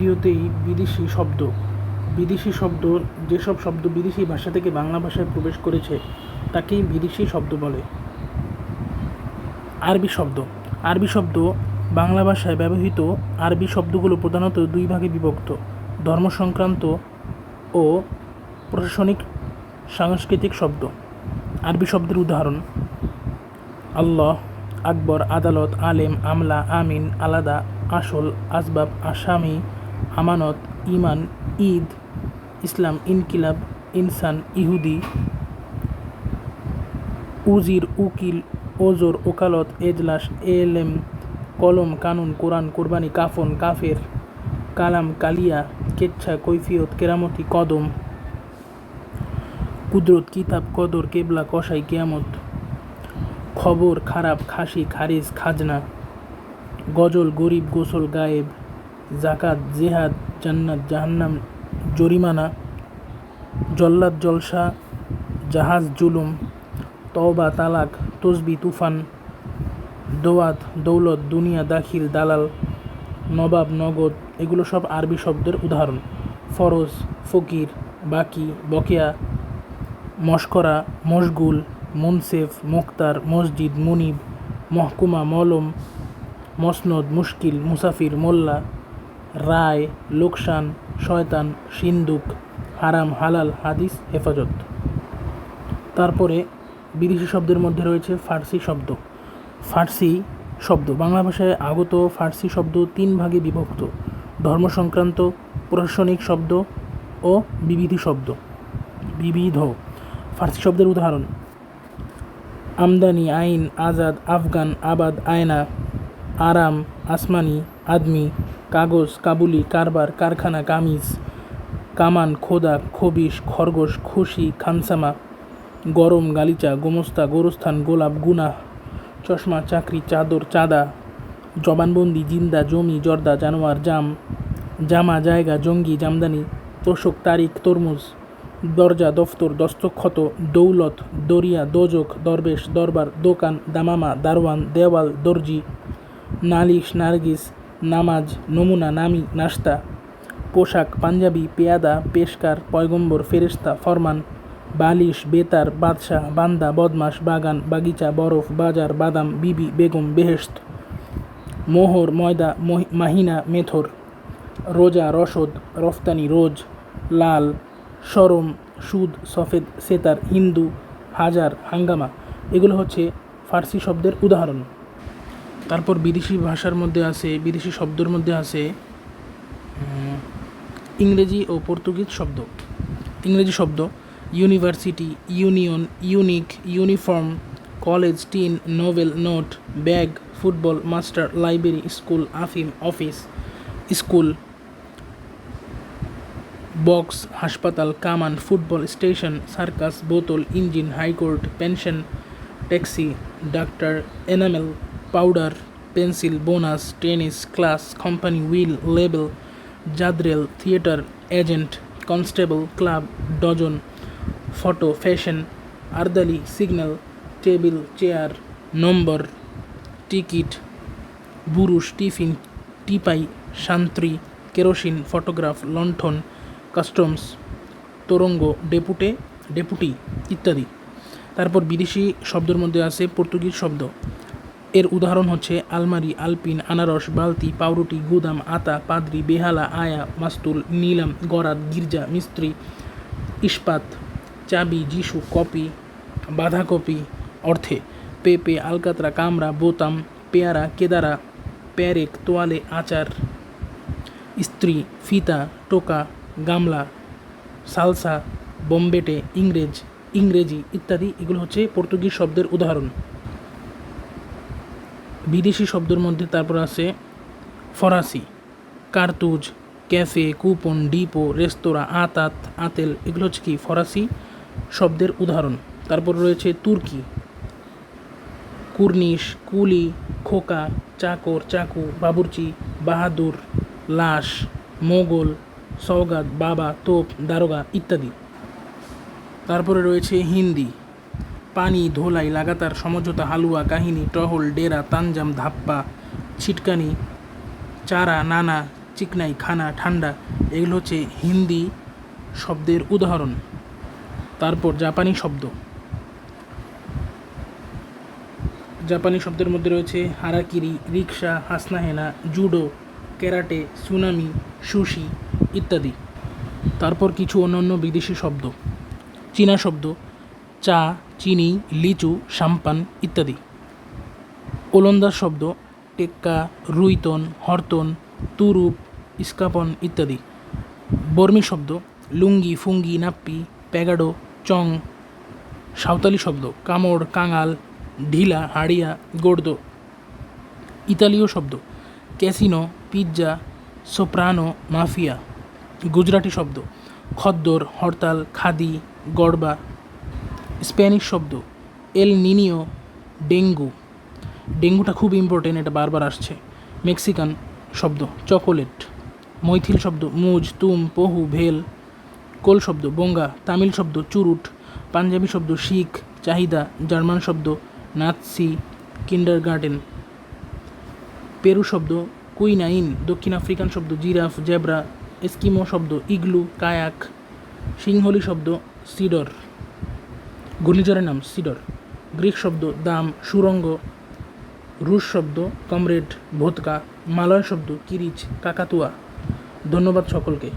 ভিডিওতেই বিদেশি শব্দ। বিদেশি শব্দ, যেসব শব্দ বিদেশি ভাষা থেকে বাংলা ভাষায় প্রবেশ করেছে, তাকেই বিদেশি শব্দ বলে। আরবি শব্দ। আরবি শব্দ বাংলা ভাষায় ব্যবহৃত আরবি শব্দগুলো প্রধানত দুই ভাগে বিভক্ত ধর্ম সংক্রান্ত ও প্রশাসনিক সাংস্কৃতিক শব্দ। আরবি শব্দের উদাহরণ, আল্লাহ আকবর, আদালত, আলেম, আমলা, আমিন, আলাদা, আসল, আসবাব, আসামি আমানত ইমান ঈদ, ইসলাম, ইনকিলাব, ইনসান, ইহুদি, উজির, উকিল, ওজোর, ওকালত, এজলাস, এলেম, কলম, কানুন, কোরআন, কোরবানি, কাফন, কাফের, কালাম, কালিয়া, কেচ্ছা, কৈফিয়ত, কেরামতি, কদম, কুদরত, কিতাব, কদর, কেবলা, কসাই, কেয়ামত, খবর, খারাপ, খাসি, খারিজ, খাজনা, গজল, গরিব, গোসল, গায়েব জাকাত জেহাদ, জান্নাত, জাহান্নাম, জরিমানা, জল্লাদ, জলসা, জাহাজ, জুলুম, তওবা, তালাক, তসবি, তুফান, দোয়াত, দৌলত, দুনিয়া, দাখিল, দালাল, নবাব, নগদ, এগুলো সব আরবি শব্দের উদাহরণ। ফরজ, ফকির, বাকি, বকেয়া, মশকরা, মশগুল, মুনসেফ মুক্তার মসজিদ, মুনিব, মহকুমা, মলম, মসনদ, মুশকিল, মুসাফির, মোল্লা রায়, লোকসান, শয়তান, সিন্দুক, হারাম, হালাল হাদিস, হেফাজত। তারপরে বিদেশি শব্দের মধ্যে রয়েছে ফার্সি শব্দ। ফার্সি শব্দ, বাংলা ভাষায় আগত ফার্সি শব্দ তিন ভাগে বিভক্ত ধর্ম সংক্রান্ত প্রশাসনিক শব্দ ও বিবিধি শব্দ। বিবিধ। ফার্সি শব্দের উদাহরণ, আমদানি, আইন, আজাদ, আফগান, আবাদ, আয়না আরাম, আসমানি, আদমি, কাগজ, কাবুলি, কারবার, কারখানা, কামিজ, কামান, খোদা, খবিশ, খরগোশ, খুশি, খানসামা, গরম, গালিচা, গোমস্তা, গোরস্থান, গোলাপ গুনা চশমা, চাকরি, চাদর, চাঁদা, জবানবন্দি, জিন্দা, জমি, জর্দা, জানোয়ার, জাম, জামা, জায়গা, জঙ্গি, জামদানি, তোষক, তারিখ, তরমুজ, দরজা, দফতর দস্তক্ষত দৌলত, দরিয়া, দোজক, দরবেশ, দরবার, দোকান, দামামা দারওয়ান দেওয়াল, দর্জি নালিশ, নার্গিস, নামাজ, নমুনা, নামি, নাস্তা, পোশাক, পাঞ্জাবি, পেয়াদা, পেশকার, পয়গম্বর, ফেরেশতা, ফরমান, বালিশ, বেতার, বাদশাহ, বান্দা বদমাস বাগান, বাগিচা, বরফ, বাজার, বাদাম, বিবি, বেগম, বেহেশত, মোহর, ময়দা মাহিনা, মেথর, রোজা, রসদ, রফতানি, রোজ, লাল, সরম, সুদ, সফেদ, সেতার, হিন্দু, হাজার, হাঙ্গামা, এগুলো হচ্ছে ফার্সি শব্দের উদাহরণ। তারপর বিদেশি ভাষার মধ্যে আছে, বিদেশি শব্দের মধ্যে আছে ইংরেজি ও পর্তুগিজ শব্দ। ইংরেজি শব্দ, university, union, unique, uniform, college, tin novel note, bag, football, master, library, school, আফিম, অফিস, স্কুল, বক্স, হাসপাতাল, কামান, ফুটবল স্টেশন, সার্কাস, বোতল, engine, high court, pension, taxi, doctor, enamel powder pencil bonus tennis class company wheel label জাদ্রেল theatre agent constable club dozen photo fashion আর্দালি signal table chair number ticket বুরুশ tiffin টিপাই শান্ত্রী kerosene photograph লণ্ঠন customs তোরঙ্গ deputy deputy ইত্যাদি তারপর বিদেশি শব্দের মধ্যে আছে পর্তুগিজ শব্দ। এর উদাহরণ হচ্ছে আলমারি, আলপিন, আনারস, বালতি, পাউরুটি, গুদাম, আতা, পাদ্রি, বেহালা, আয়া, মাস্তুল, নিলাম, গরাদ, গির্জা, মিস্ত্রি, ইস্পাত, চাবি, যিশু, কপি, বাঁধাকপি, অর্থে, পেঁপে, আলকাতরা, কামরা, বোতাম, পেয়ারা, কেদারা, প্যারেক, তোয়ালে, আচার স্ত্রী ফিতা, টোকা, গামলা, সালসা, বোম্বেটে, ইংরেজ, ইংরেজি ইত্যাদি। এগুলো হচ্ছে পর্তুগিজ শব্দের উদাহরণ। বিদেশি শব্দের মধ্যে তারপর আছে ফরাসি। কার্তুজ, ক্যাফে, কুপন, ডিপো, রেস্তোরাঁ, আতাত, আতেল, এগুলো হচ্ছে কি ফরাসি শব্দের উদাহরণ। তারপর রয়েছে তুর্কি। কুর্নিশ, কুলি, খোকা, চাকর, চাকু, বাবুর্চি, বাহাদুর, লাশ, মোগল, সওগাত, বাবা, তোপ, দারোগা ইত্যাদি। তারপরে রয়েছে হিন্দি। পানি, ধোলাই, লাগাতার সমঝোতা, হালুয়া, কাহিনী, টহল, ডেরা, তানজাম, ধাপ্পা, ছিটকানি, চারা, নানা, চিকনাই, খানা, ঠান্ডা, এগুলো হচ্ছে হিন্দি শব্দের উদাহরণ। তারপর জাপানি শব্দ। জাপানি শব্দের মধ্যে রয়েছে হারাকিরি রিক্সা হাসনাহেনা, জুডো, ক্যারাটে, সুনামি, সুশি ইত্যাদি। তারপর কিছু অন্যান্য বিদেশি শব্দ। চীনা শব্দ, চা চিনি, লিচু, সাম্পান ইত্যাদি। ওলন্দাজ শব্দ, টেক্কা, রুইতন, হরতন, তুরুপ ইস্কাপন ইত্যাদি। বর্মী শব্দ, লুঙ্গি, ফুঙ্গি, নাপ্পি, প্যাগাডো, চং। সাঁওতালি শব্দ, কামড়, কাঙাল, ঢিলা, হাড়িয়া, গোর্দো। ইতালীয় শব্দ, casino, pizza, soprano, mafia. Gujarati শব্দ, খদ্দর, হরতাল, খাদি, গড়বা। স্প্যানিশ শব্দ, এল নিনিও ডেঙ্গু। ডেঙ্গুটা খুব ইম্পর্টেন্ট এটা বারবার আসছে। মেক্সিকান শব্দ, চকোলেট। মৈথিল শব্দ, মুজ, তুম, পহু, ভেল। কোল শব্দ, বঙ্গা। তামিল শব্দ, চুরুট। পাঞ্জাবি শব্দ, শিখ, চাহিদা। জার্মান শব্দ, নাৎসি কিন্ডার গার্ডেন পেরু শব্দ, কুইনাইন। দক্ষিণ আফ্রিকান শব্দ, জিরাফ, জেব্রা। এস্কিমো শব্দ, ইগলু, কায়াক। সিংহলি শব্দ, সিডর। ঘূর্ণিঝড়ের নাম সিডর। গ্রিক শব্দ দাম, সুরঙ্গ, রুশ শব্দ, কমরেড, ভোতকা, মালয় শব্দ, কিরিচ, কাকাতুয়া। ধন্যবাদ সকলকে।